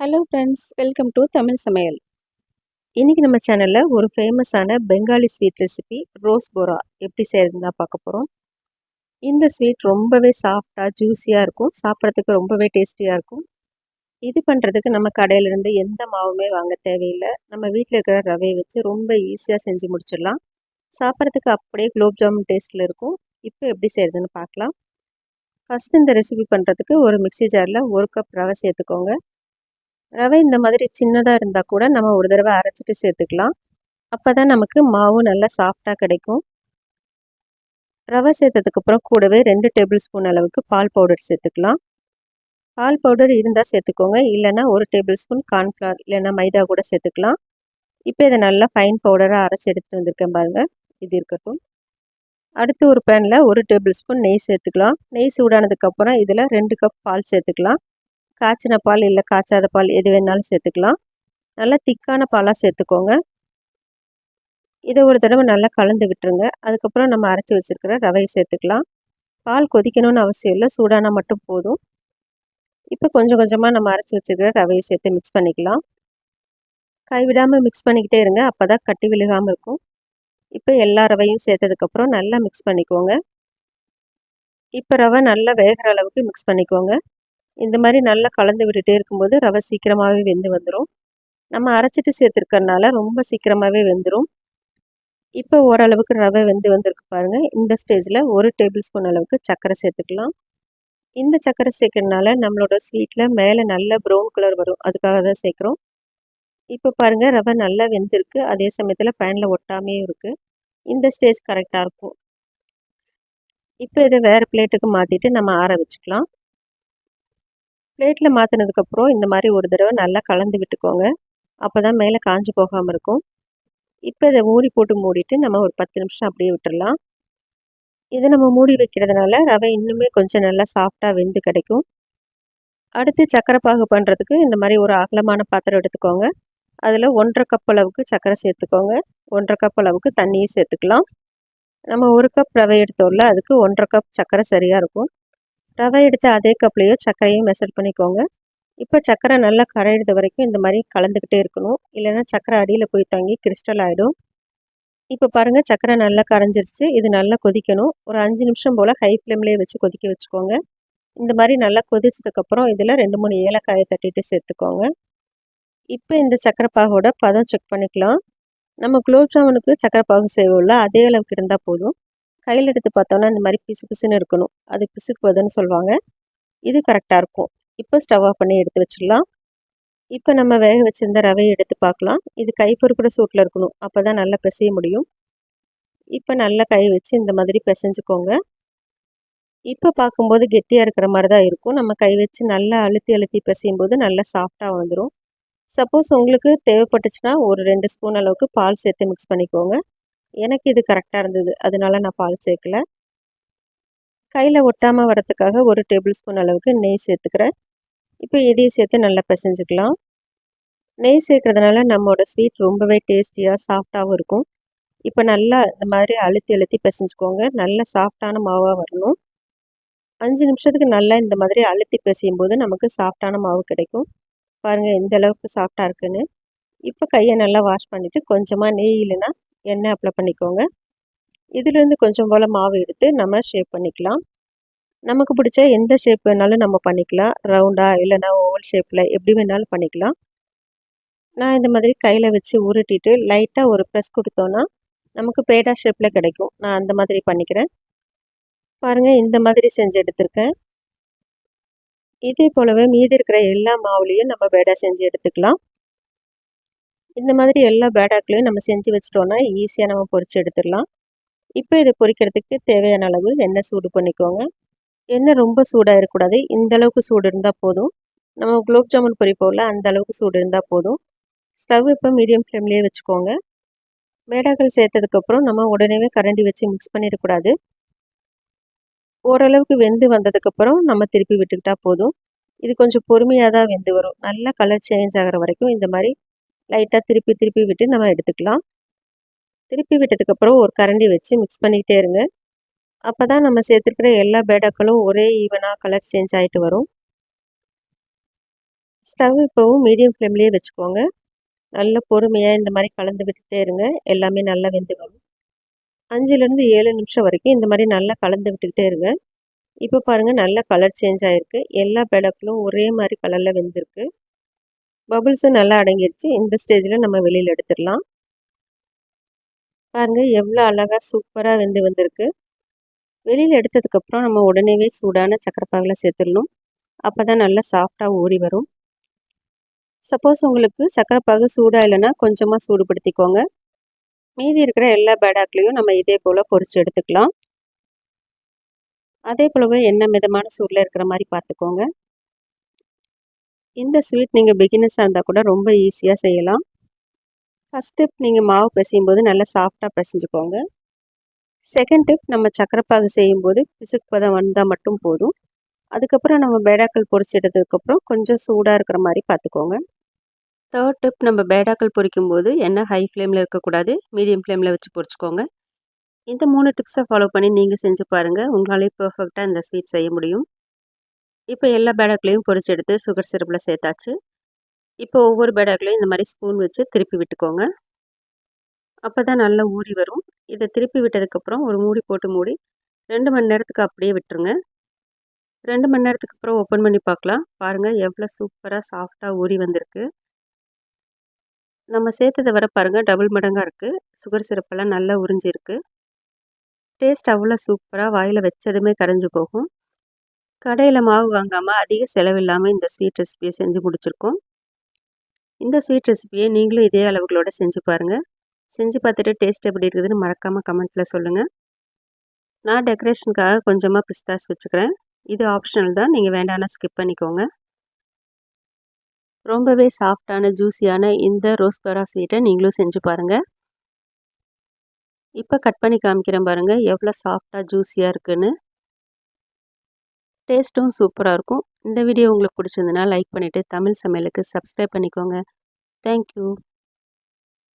Hello friends welcome to Tamil சமையல் இன்றைக்கி நம்ம சேனலில் ஒரு ஃபேமஸான Bengali sweet recipe rosh bora எப்படி செய்கிறதுனா பார்க்க போகிறோம் இந்த ஸ்வீட் ரொம்பவே சாஃப்டாக ஜூஸியாக இருக்கும். சாப்பிட்றதுக்கு ரொம்பவே டேஸ்டியாக இருக்கும். இது பண்ணுறதுக்கு நம்ம கடையிலேருந்து எந்த மாவுமே வாங்க தேவையில்லை. நம்ம வீட்டில் இருக்கிற ரவையை வச்சு ரொம்ப ஈஸியாக செஞ்சு முடிச்சிடலாம். சாப்பிட்றதுக்கு அப்படியே குலோப் ஜாமுன் டேஸ்ட்டில் இருக்கும். இப்போ எப்படி செய்கிறதுன்னு பார்க்கலாம். ஃபஸ்ட் இந்த ரெசிபி பண்ணுறதுக்கு ஒரு மிக்சி ஜாரில் ஒரு கப் ரவை சேர்த்துக்கோங்க. ரவை இந்த மாதிரி சின்னதாக இருந்தால் கூட நம்ம ஒரு தடவை அரைச்சிட்டு சேர்த்துக்கலாம். அப்போ தான் நமக்கு மாவு நல்லா சாஃப்டாக கிடைக்கும். ரவை சேர்த்ததுக்கப்புறம் கூடவே ரெண்டு டேபிள் ஸ்பூன் அளவுக்கு பால் பவுடர் சேர்த்துக்கலாம். பால் பவுடர் இருந்தால் சேர்த்துக்கோங்க. இல்லைன்னா ஒரு டேபிள் ஸ்பூன் கார்ன்ஃப்ளவர் இல்லைன்னா மைதா கூட சேர்த்துக்கலாம். இப்போ இதை நல்லா ஃபைன் பவுடராக அரைச்சி எடுத்துகிட்டு வந்திருக்கேன் பாருங்கள் இது இருக்கட்டும். அடுத்து ஒரு பேனில் ஒரு டேபிள் ஸ்பூன் நெய் சேர்த்துக்கலாம். நெய் சூடானதுக்கப்புறம் இதில் ரெண்டு கப் பால் சேர்த்துக்கலாம். காய்ச்சின பால் இல்லை காய்ச்சாத பால் எது வேணாலும் சேர்த்துக்கலாம். நல்லா திக்கான பாலாக சேர்த்துக்கோங்க. இதை ஒரு தடவை நல்லா கலந்து விட்டுருங்க. அதுக்கப்புறம் நம்ம அரைச்சி வச்சுருக்கிற ரவையை சேர்த்துக்கலாம். பால் கொதிக்கணும்னு அவசியம் இல்லை சூடானா மட்டும் போதும். இப்போ கொஞ்சம் கொஞ்சமாக நம்ம அரைச்சி வச்சுருக்கிற ரவையை சேர்த்து மிக்ஸ் பண்ணிக்கலாம். கைவிடாமல் மிக்ஸ் பண்ணிக்கிட்டே இருங்க. அப்போ தான் கட்டி விழுகாமல் இருக்கும். இப்போ எல்லா ரவையும் சேர்த்ததுக்கப்புறம் நல்லா மிக்ஸ் பண்ணிக்கோங்க. இப்போ ரவை நல்லா வேகிற அளவுக்கு மிக்ஸ் பண்ணிக்கோங்க. இந்த மாதிரி நல்லா கலந்து விட்டுட்டே இருக்கும்போது ரவை சீக்கிரமாகவே வெந்து வந்துடும் நம்ம அரைச்சிட்டு சேர்த்துருக்கறனால ரொம்ப சீக்கிரமாகவே வெந்துடும் இப்போ ஓரளவுக்கு ரவை வெந்து வந்திருக்கு பாருங்கள் இந்த ஸ்டேஜில் ஒரு டேபிள் ஸ்பூன் அளவுக்கு சர்க்கரை சேர்த்துக்கலாம். இந்த சர்க்கரை சேர்க்கறதுனால நம்மளோட ஸ்வீட்டில் மேலே நல்ல ப்ரௌன் கலர் வரும். அதுக்காக தான் சேர்க்குறோம். இப்போ பாருங்கள் ரவை நல்லா வெந்திருக்கு. அதே சமயத்தில் பேனில் ஒட்டாமே இருக்குது இந்த ஸ்டேஜ் கரெக்டாக இருக்கும். இப்போ இதை வேறு பிளேட்டுக்கு மாற்றிட்டு நம்ம ஆற வச்சுக்கலாம். பிளேட்டில் மாற்றினதுக்கப்புறம் இந்த மாதிரி ஒரு தடவை நல்லா கலந்து விட்டுக்கோங்க. அப்போ தான் மேலே காஞ்சி போகாமல் இருக்கும். இப்போ இதை மூடி போட்டு மூடிட்டு நம்ம ஒரு பத்து நிமிஷம் அப்படியே விட்டுடலாம் இதை நம்ம மூடி வைக்கிறதுனால ரவை இன்னுமே கொஞ்சம் நல்லா சாஃப்டாக வெந்து கிடைக்கும். அடுத்து சக்கரை பாகு பண்ணுறதுக்கு இந்த மாதிரி ஒரு அகலமான பாத்திரம் எடுத்துக்கோங்க. அதில் ஒன்றரை கப் அளவுக்கு சக்கரை சேர்த்துக்கோங்க. ஒன்றரை கப் அளவுக்கு தண்ணியும் சேர்த்துக்கலாம். நம்ம ஒரு கப் ரவை எடுத்தோம்ல அதுக்கு ஒன்றரை கப் சக்கரை சரியாக இருக்கும். ரவை எடுத்து அதே கப்லேயோ சர்க்கரையும் மெசர் பண்ணிக்கோங்க. இப்போ சர்க்கரை நல்லா கரையிறது வரைக்கும் இந்த மாதிரி கலந்துக்கிட்டே இருக்கணும். இல்லைன்னா சர்க்கரை அடியில் போய் தங்கி கிறிஸ்டல் ஆகிடும் இப்போ பாருங்கள் சர்க்கரை நல்லா கரைஞ்சிருச்சு. இது நல்லா கொதிக்கணும். ஒரு அஞ்சு நிமிஷம் போல் ஹை ஃப்ளேம்லேயே வச்சு கொதிக்க வச்சுக்கோங்க. இந்த மாதிரி நல்லா கொதிச்சதுக்கப்புறம் இதில் ரெண்டு மூணு ஏலக்காயை தட்டிட்டு சேர்த்துக்கோங்க. இப்போ இந்த சக்கரை பாகோட பதம் செக் பண்ணிக்கலாம். நம்ம குலோப் ஜாமுனுக்கு சக்கரை பாகு செய்வோம்ல அதே அளவுக்கு இருந்தால் போதும். கையில் எடுத்து பார்த்தோன்னா இந்த மாதிரி பிசு பிசுன்னு இருக்கணும். அது பிசுக்குவதுன்னு சொல்லுவாங்க. இது கரெக்டாக இருக்கும். இப்போ ஸ்டவ் ஆஃப் பண்ணி எடுத்து வச்சிடலாம். இப்போ நம்ம வேக வச்சுருந்த ரவையை எடுத்து பார்க்கலாம். இது கை பொறுக்கிற சூட்டில் இருக்கணும். அப்போ தான் நல்லா பிசைய முடியும். இப்போ நல்லா கை வச்சு இந்த மாதிரி பிசைஞ்சுக்கோங்க. இப்போ பார்க்கும்போது கெட்டியாக இருக்கிற மாதிரி தான் இருக்கும். நம்ம கை வச்சு நல்லா அழுத்தி அழுத்தி பிசையும் போது நல்லா சாஃப்டாக வந்துடும் சப்போஸ் உங்களுக்கு தேவைப்பட்டுச்சுன்னா ஒரு ரெண்டு ஸ்பூன் அளவுக்கு பால் சேர்த்து மிக்ஸ் பண்ணிக்கோங்க. எனக்கு இது கரெக்டாக இருந்தது. அதனால நான் பால் சேர்க்கல. கையில் ஒட்டாமல் வரத்துக்காக ஒரு டேபிள் ஸ்பூன் அளவுக்கு நெய் சேர்த்துக்கிறேன். இப்போ இதையும் சேர்த்து நல்லா பிசைஞ்சுக்கலாம். நெய் சேர்க்கறதுனால நம்மளோட ஸ்வீட் ரொம்பவே டேஸ்டியாக சாஃப்டாகவும் இருக்கும். இப்போ நல்லா இந்த மாதிரி அழுத்தி அழுத்தி பிசைஞ்சுக்கோங்க. நல்லா சாஃப்டான மாவாக வரணும். அஞ்சு நிமிஷத்துக்கு நல்லா இந்த மாதிரி அழுத்தி பிசையும் போது நமக்கு சாஃப்டான மாவு கிடைக்கும். பாருங்கள் எந்த அளவுக்கு சாஃப்டாக இருக்குன்னு. இப்போ கையை நல்லா வாஷ் பண்ணிவிட்டு கொஞ்சமாக நெய் இல்லைன்னா எண்ணெய் அப்ளை பண்ணிக்கோங்க. இதுலேருந்து கொஞ்சம் போல் மாவு எடுத்து நம்ம ஷேப் பண்ணிக்கலாம். நமக்கு பிடிச்ச எந்த ஷேப் வேணாலும் நம்ம பண்ணிக்கலாம். ரவுண்டாக இல்லைனா ஓவல் ஷேப்பில் எப்படி வேணாலும் பண்ணிக்கலாம். நான் இந்த மாதிரி கையில் வச்சு உருட்டிட்டு லைட்டாக ஒரு ப்ரெஸ் கொடுத்தோன்னா நமக்கு பேடா ஷேப்பில் கிடைக்கும். நான் அந்த மாதிரி பண்ணிக்கிறேன். பாருங்கள் இந்த மாதிரி செஞ்சு எடுத்திருக்கேன். இதே போலவே மீதி இருக்கிற எல்லா மாவுலேயும் நம்ம பேடா செஞ்சு எடுத்துக்கலாம். இந்த மாதிரி எல்லா பேடாக்களையும் நம்ம செஞ்சு வச்சிட்டோன்னா ஈஸியாக நம்ம பொறிச்சு எடுத்துடலாம். இப்போ இதை பொரிக்கிறதுக்கு தேவையான அளவு எண்ணெய் சூடு பண்ணிக்கோங்க. எண்ணெய் ரொம்ப சூடாக இருக்கக்கூடாது. இந்த அளவுக்கு சூடு இருந்தால் போதும். நம்ம குலோப் ஜாமுன் பொறிப்போம்ல அந்த அளவுக்கு சூடு இருந்தால் போதும். ஸ்டவ் இப்போ மீடியம் ஃப்ளேம்லேயே வச்சுக்கோங்க. மேடாக்கள் சேர்த்ததுக்கப்புறம் நம்ம உடனே கரண்டி வச்சு மிக்ஸ் பண்ணிடக்கூடாது. ஓரளவுக்கு வெந்து வந்ததுக்கப்புறம் நம்ம திருப்பி விட்டுக்கிட்டால் போதும். இது கொஞ்சம் பொறுமையாக தான் வெந்து வரும். நல்லா கலர் சேஞ்ச் ஆகிற வரைக்கும் இந்த மாதிரி லைட்டாக திருப்பி திருப்பி விட்டு நம்ம எடுத்துக்கலாம். திருப்பி விட்டதுக்கப்புறம் ஒரு கரண்டி வச்சு மிக்ஸ் பண்ணிக்கிட்டே இருங்க. அப்போ தான் நம்ம சேர்த்துருக்கிற எல்லா பேடாக்களும் ஒரே ஈவனாக கலர் சேஞ்ச் ஆகிட்டு வரும். ஸ்டவ் இப்போவும் மீடியம் ஃப்ளேம்லேயே வச்சுக்கோங்க. நல்ல பொறுமையாக இந்த மாதிரி கலந்து விட்டுட்டே இருங்க. எல்லாமே நல்லா வெந்து வரும். அஞ்சுலேருந்து ஏழு நிமிஷம் வரைக்கும் இந்த மாதிரி நல்லா கலந்து விட்டுக்கிட்டே இருங்க. இப்போ பாருங்கள் நல்லா கலர் சேஞ்ச் ஆகிருக்கு எல்லா பேடாக்களும் ஒரே மாதிரி கலரில் வெந்திருக்கு. பபுள்ஸும் நல்லா அடங்கிடுச்சு இந்த ஸ்டேஜில் நம்ம வெளியில் எடுத்துடலாம். பாருங்கள் எவ்வளோ அழகாக சூப்பராக வெந்து வந்திருக்கு. வெளியில் எடுத்ததுக்கப்புறம் நம்ம உடனேவே சூடான சக்கரை சேர்த்துடணும். அப்போ தான் நல்லா சாஃப்டாக ஊறி வரும். சப்போஸ் உங்களுக்கு சக்கரைப்பாகு சூடாக இல்லைன்னா கொஞ்சமாக சூடுபடுத்திக்கோங்க. மீதி இருக்கிற எல்லா பேடாக்லேயும் நம்ம இதே போல் பொறிச்சு எடுத்துக்கலாம். அதே போலவே என்ன மிதமான சூடில் இருக்கிற மாதிரி பார்த்துக்கோங்க. இந்த ஸ்வீட் நீங்கள் பிகினர்ஸாக இருந்தால் கூட ரொம்ப ஈஸியாக செய்யலாம். ஃபஸ்ட் டிப் நீங்கள் மாவு பிசையும் போது நல்லா சாஃப்டாக பிசைஞ்சுக்கோங்க. செகண்ட் டிப் நம்ம சக்கரைப்பாகு செய்யும்போது பிசுக்கு பதம் வந்தால் மட்டும் போதும். அதுக்கப்புறம் நம்ம பேடாக்கள் பொரிச்சு எடுத்ததுக்கப்புறம் கொஞ்சம் சூடாக இருக்கிற மாதிரி பார்த்துக்கோங்க தேர்ட் டிப் நம்ம பேடாக்கள் பொரிக்கும் போது எண்ணெய் ஹை ஃப்ளேமில் இருக்கக்கூடாது. மீடியம் ஃப்ளேமில் வச்சு பொரிச்சுக்கோங்க. இந்த மூணு டிப்ஸை ஃபாலோ பண்ணி நீங்கள் செஞ்சு பாருங்கள் உங்களாலே பர்ஃபெக்டாக இந்த ஸ்வீட் செய்ய முடியும். இப்போ எல்லா பேடாக்களையும் பொறிச்சு எடுத்து சுகர் சிரப்பில் சேர்த்தாச்சு. இப்போ ஒவ்வொரு பேடாக்லையும் இந்த மாதிரி ஸ்பூன் வச்சு திருப்பி விட்டுக்கோங்க. அப்போ தான் நல்லா ஊறி வரும். இதை திருப்பி விட்டதுக்கப்புறம் ஒரு மூடி போட்டு மூடி ரெண்டு மணி நேரத்துக்கு அப்படியே விட்டுருங்க. ரெண்டு மணி நேரத்துக்கு அப்புறம் ஓப்பன் பண்ணி பார்க்கலாம். பாருங்கள் எவ்வளோ சூப்பராக சாஃப்டாக ஊறி வந்திருக்கு. நம்ம சேர்த்ததை வர பாருங்கள் டபுள் மடங்காக இருக்குது சுகர் சிரப்பெல்லாம் நல்லா உறிஞ்சிருக்கு. டேஸ்ட் அவ்வளோ சூப்பராக வாயில் வச்சதுமே கரைஞ்சி போகும். கடையில் மாவு வாங்காமல் அதிக செலவில்லாமல் இந்த ஸ்வீட் ரெசிபியை செஞ்சு முடிச்சிருக்கோம். இந்த ஸ்வீட் ரெசிபியை நீங்களும் இதே அளவுகளோடு செஞ்சு பாருங்கள் செஞ்சு பார்த்துட்டு டேஸ்ட் எப்படி இருக்குதுன்னு மறக்காமல் கமெண்ட்டில் சொல்லுங்கள் நான் டெக்கரேஷனுக்காக கொஞ்சமாக பிஸ்தாஸ் வச்சுக்கிறேன். இது ஆப்ஷனல் தான். நீங்கள் வேண்டாம்னா ஸ்கிப் பண்ணிக்கோங்க. ரொம்பவே சாஃப்டான ஜூஸியான இந்த ரோஸ்பரா ஸ்வீட்டை நீங்களும் செஞ்சு பாருங்கள் இப்போ கட் பண்ணி காமிக்கிறேன் பாருங்கள் எவ்வளோ சாஃப்டாக ஜூஸியாக இருக்குன்னு. டேஸ்ட்டும் சூப்பராக இருக்கும். இந்த வீடியோ உங்களுக்கு பிடிச்சிருந்தனா லைக் பண்ணிவிட்டு தமிழ் சமையலுக்கு சப்ஸ்கிரைப் பண்ணிக்கோங்க. தேங்க்யூ